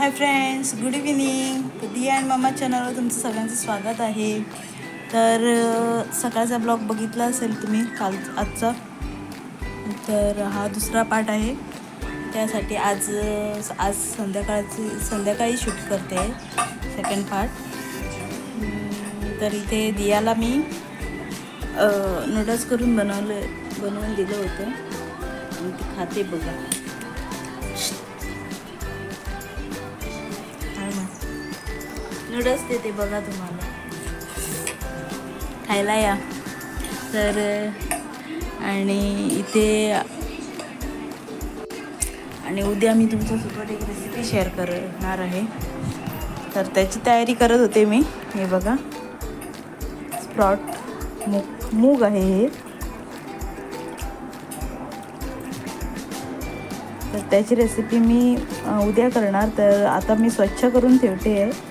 Hi friends good evening Diya and मामा चॅनलवर तुमचं सगळ्यांचं स्वागत आहे. तर सकाळचा ब्लॉग बघितला असेल तुम्ही काल आजचा. तर हा दुसरा पार्ट आहे. त्यासाठी आज आज संध्याकाळची संध्याकाळी शूट करते सेकंड पार्ट तर इथे दियाला मी नूडल्स करून बनवलं बनवून दिलं होतं. आणि ती खाते बघा. नूडल्स देते बघा तुम्हाला. खायला या. तर आणि इथे आणि उद्या मी तुमच्यासोबत एक रेसिपी शेअर करणार आहे. तर त्याची तयारी करत होते मी. हे बघा. स्प्रॉट मूग मूग आहे हे. तर त्याची रेसिपी मी उद्या करणार. तर आता मी स्वच्छ करून ठेवते आहे.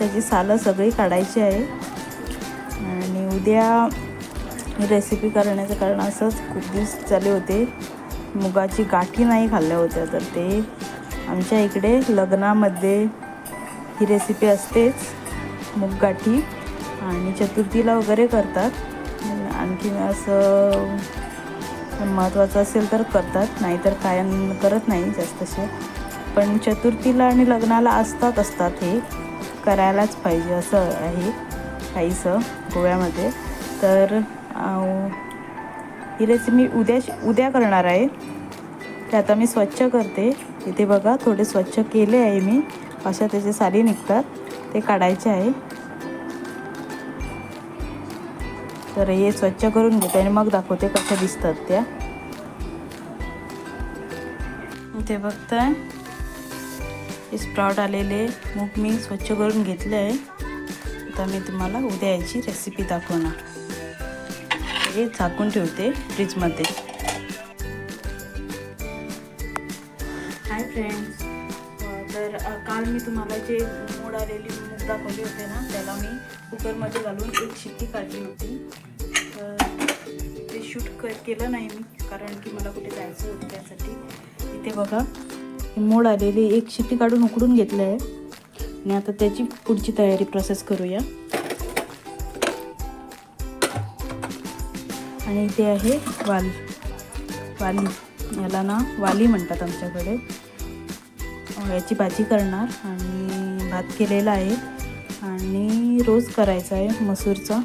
त्याची सालं सगळी काढायची आहे. आणि उद्या रेसिपी करण्याचं कारण असंच खूप दिवस झाले होते. मुगाची गाठी नाही खाल्ल्या होत्या तर ते आमच्या इकडे लग्नामध्ये ही रेसिपी असतेच मूग गाठी. आणि चतुर्थीला वगैरे करतात. आणखी असं महत्त्वाचं असेल तर करतात नाहीतर कायम करत नाही जास्तसे पण चतुर्थीला आणि लग्नाला असतात असतात हे. करायलाच पाहिजे असं आहे काहीसं गोव्यामध्ये. तर ही रेसिपी मी उद्या उद्या करणार आहे. ते आता मी स्वच्छ करते. इथे बघा थोडे स्वच्छ केले आहे मी. अशा त्याचे साली निघतात. ते काढायचे आहे. तर हे स्वच्छ करून घेते आणि मग दाखवते कशा दिसतात त्या. इथे बघताय. हे स्प्राउट आलेले मूग मी स्वच्छ करून घेतले आहे आता मी तुम्हाला उद्या याची रेसिपी दाखवणार. हे झाकून ठेवते फ्रीजमध्ये हाय फ्रेंड्स तर काल मी तुम्हाला जे मोड आलेली मूग दाखवली होते ना त्याला मी कुकरमध्ये घालून एक शिट्टी काढली होती. तर ते शूट क केलं नाही मी कारण की मला कुठे जायचं होतं त्यासाठी. इथे बघा. मोड आलेली एक शिट्टी काढून उकडून घेतलं आहे आणि आता त्याची पुढची तयारी प्रोसेस करूया. आणि इथे आहे वाली. वाली. याला ना वाली म्हणतात आमच्याकडे. याची भाजी करणार. आणि भात केलेला आहे. आणि रोज करायचा आहे मसूरचा.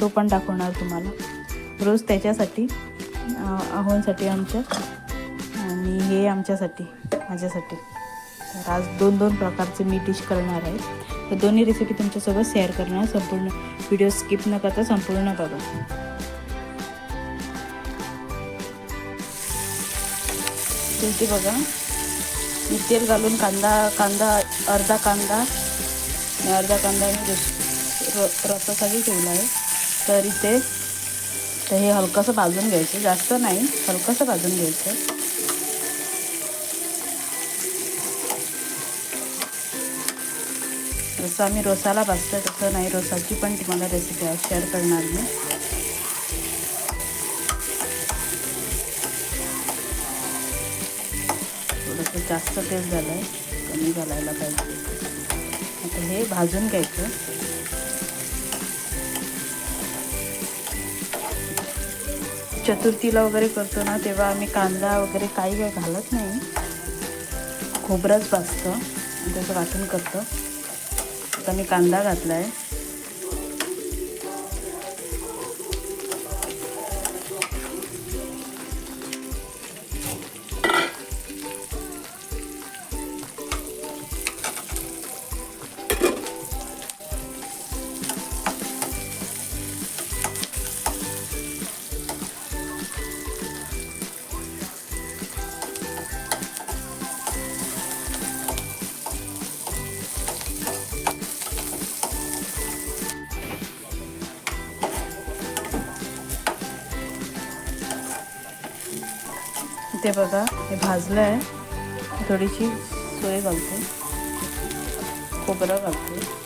तो पण दाखवणार तुम्हाला. रोज त्याच्यासाठी आहोंसाठी आमच्या. आणि हे आमच्यासाठी. माझ्यासाठी. तर आज दोन दोन प्रकारचे मी डिश करणार आहे. तर दोन्ही रेसिपी तुमच्यासोबत शेअर करणार. संपूर्ण व्हिडिओ स्किप न करता संपूर्ण बघा शेवटी बघा. मी तेल घालून कांदा कांदा अर्धा कांदा. अर्धा कांदा मी रस र- रसासाठी ठेवला आहे. तर इथे तर हे हलकंसं भाजून घ्यायचं. जास्त नाही हलकंसं भाजून घ्यायचं. जसं आम्ही रोसाला भाजतो तसं नाही रोसाची पण तुम्हाला रेसिपी शेअर करणार मी. थोडंसं जास्त तेल झालं आहे कमी घालायला पाहिजे. आता हे भाजून घ्यायचं. चतुर्थीला वगैरे करतो ना तेव्हा आम्ही कांदा वगैरे काही काही घालत नाही. खोबरंच भाजतं आणि त्याचं वाटण करतं. आता मी कांदा घातला आहे इथे बघा हे भाजलं आहे. थोडीशी सोय घालते. खोबरं घालते.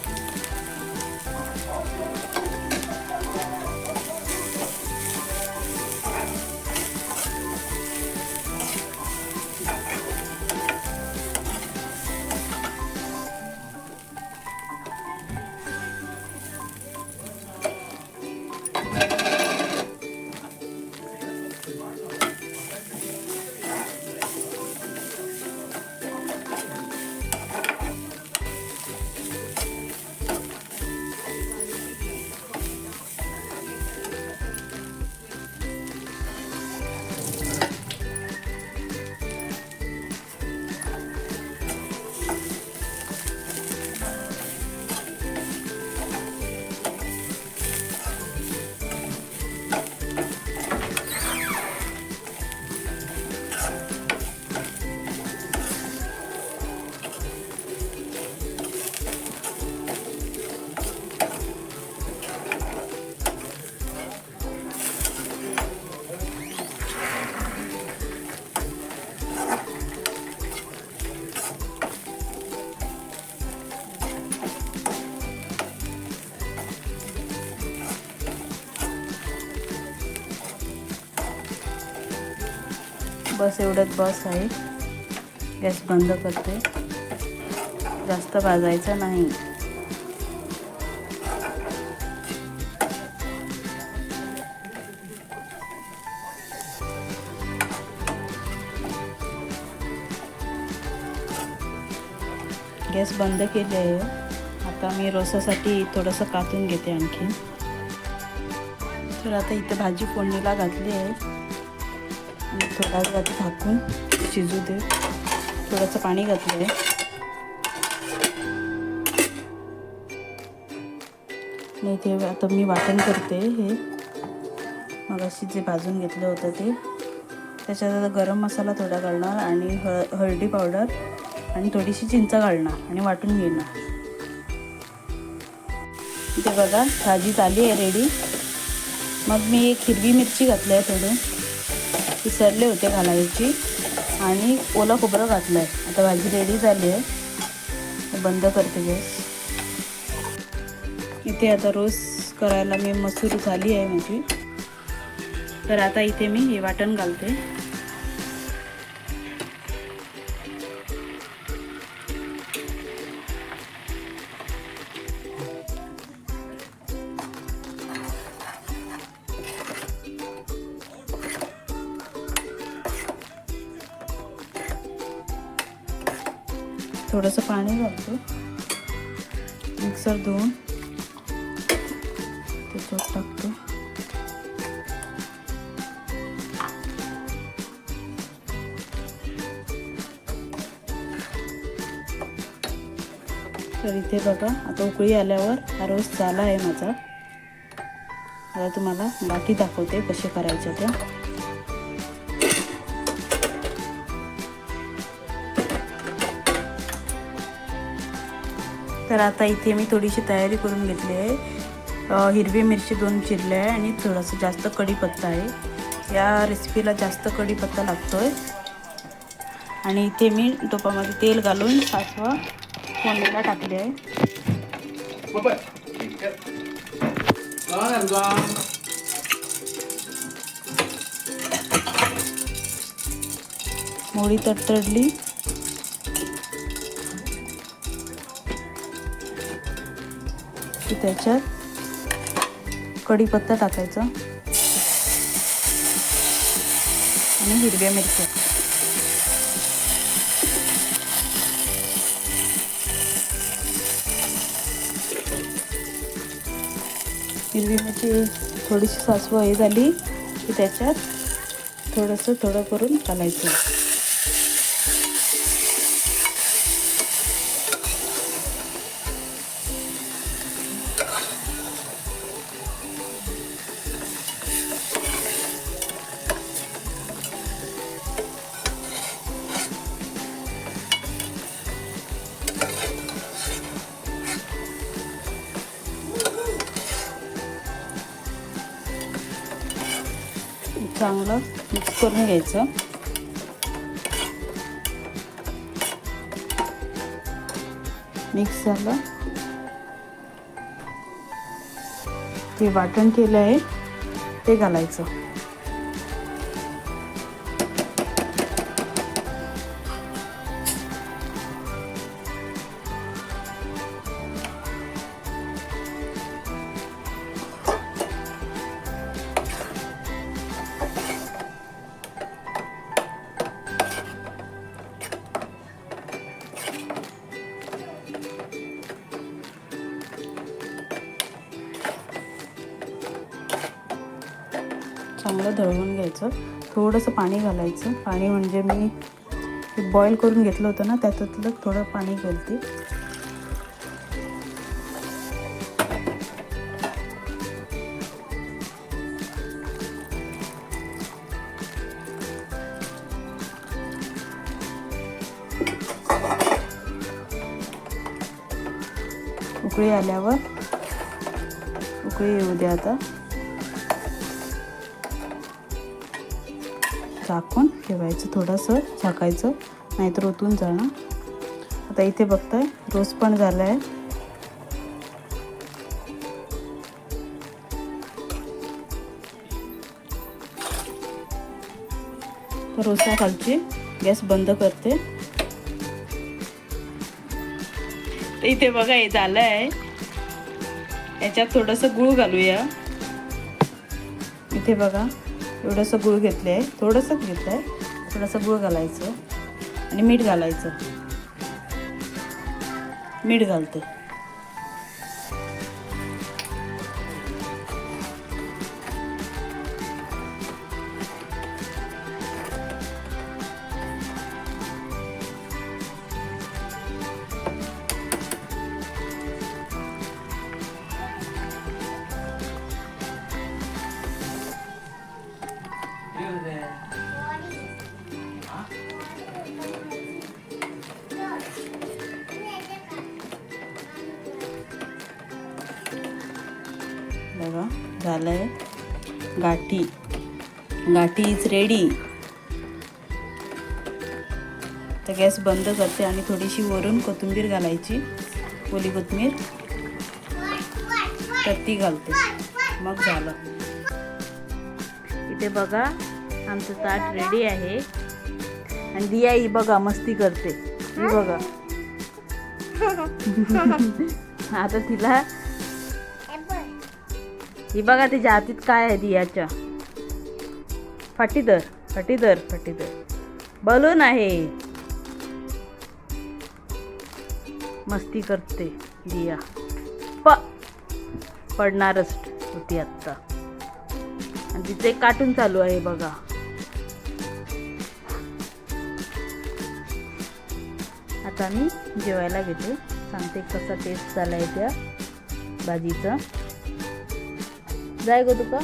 बस एवढंच बस आहे. गॅस बंद करते. जास्त भाजायचं नाही. गॅस बंद केले आहे. आता मी रोसासाठी थोडंसं कातून घेते आणखी तर आता इथं भाजी फोडणीला घातली आहे. थोडा वेळ आता झाकून शिजू दे. थोडंसं पाणी घातलं आहे. नाही इथे आता मी वाटण करते हे. मगाशी जे भाजून घेतलं होतं ते. त्याच्यात आता गरम मसाला थोडा घालणार आणि हळ हळदी पावडर आणि थोडीशी चिंच घालणार आणि वाटून घेणार. इथे बघा भाजी झाली आहे रेडी मग मी एक हिरवी मिरची घातली आहे थोडी. विसरले होते घालायची. आणि ओलं खोबरं घातलं आहे आता भाजी रेडी झाली आहे. बंद करते गॅस इथे आता रोज करायला मी मसूर झाली आहे माझी. तर आता इथे मी हे वाटण घालते. थोडंसं पाणी घालतो. मिक्सर धुवून त्याच्यात टाकतो. तर इथे बघा आता उकळी आल्यावर हा रोज झाला आहे माझा. आता तुम्हाला बाकी दाखवते कसे करायचे त्या तर आता इथे मी थोडीशी तयारी करून घेतली आहे. हिरवी मिरची दोन चिरले आहे आणि थोडंसं जास्त कढीपत्ता आहे. या रेसिपीला जास्त कढीपत्ता लागतो आहे आणि इथे मी टोपामध्ये तेल घालून सासवा फोडणीला टाकले आहे. मोडी तडतडली. की त्याच्यात. कढीपत्ता टाकायचा. आणि हिरव्या मिरच्या. हिरवी मिरची थोडीशी सासवं हे झाली की त्याच्यात थोडंसं थोडं करून घालायचं. चांगलं मिक्स करून घ्यायचं. मिक्स झालं. ते वाटण केलं आहे ते घालायचं. चांगलं दळवून घ्यायचं. थोडंसं पाणी घालायचं. पाणी म्हणजे मी बॉईल करून घेतलं होतं ना त्याच्यातलं थोडं पाणी घालते. उकळी आल्यावर उकळी येऊ द्या आता. झाकून ठेवायचं थोडंसं झाकायचं नाहीतर ओतून जाणार आता इथे बघताय रोज पण झाला आहे रोसा खालची गॅस बंद करते. इथे बघा हे झालं आहे याच्यात थोडंसं गुळ घालूया. इथे बघा. एवढंसं गुळ घेतलं आहे. थोडंसंच घेतलं आहे थोडंसं गुळ घालायचं. आणि मीठ घालायचं. मीठ घालते. झालं आहे गाठी. गाठी इज रेडी तर गॅस बंद करते आणि थोडीशी वरून कोथिंबीर घालायची. ओली कोथिंबीर. तर ती घालते. मग झालं. इथे बघा आमचं ताट रेडी आहे. आणि दिया ही बघा मस्ती करते. ही बघा. आता तिला ही बघा तिच्या हातीत काय आहे दियाच्या फाटीदर फाटीदर फाटीदर. बलून आहे. मस्ती करते दिया प पडणारच होती आत्ता. आणि तिचे कार्टून चालू आहे बघा. आता मी जेवायला घेते. सांगते कसा टेस्ट झाला आहे त्या भाजीचा. जाय गो तुका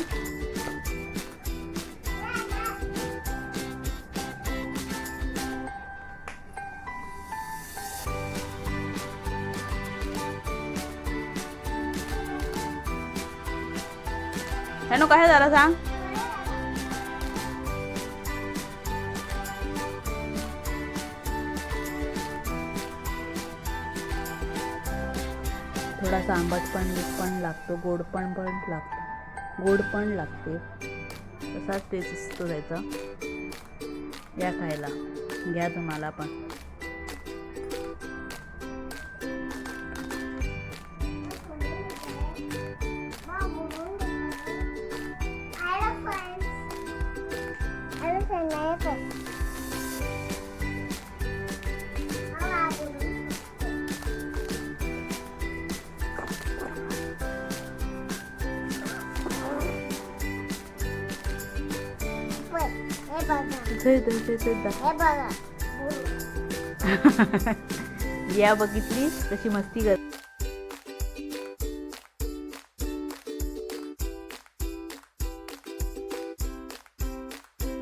हॅनो काय झालं सांग? थोडासा आंबट पण पण लागतो गोड पण पण लागतो. गोड पण लागते. तसाच टेस्ट असतो त्याचा. या खायला. घ्या तुम्हाला पण. इथे इथे या बघितली तशी मस्ती कर.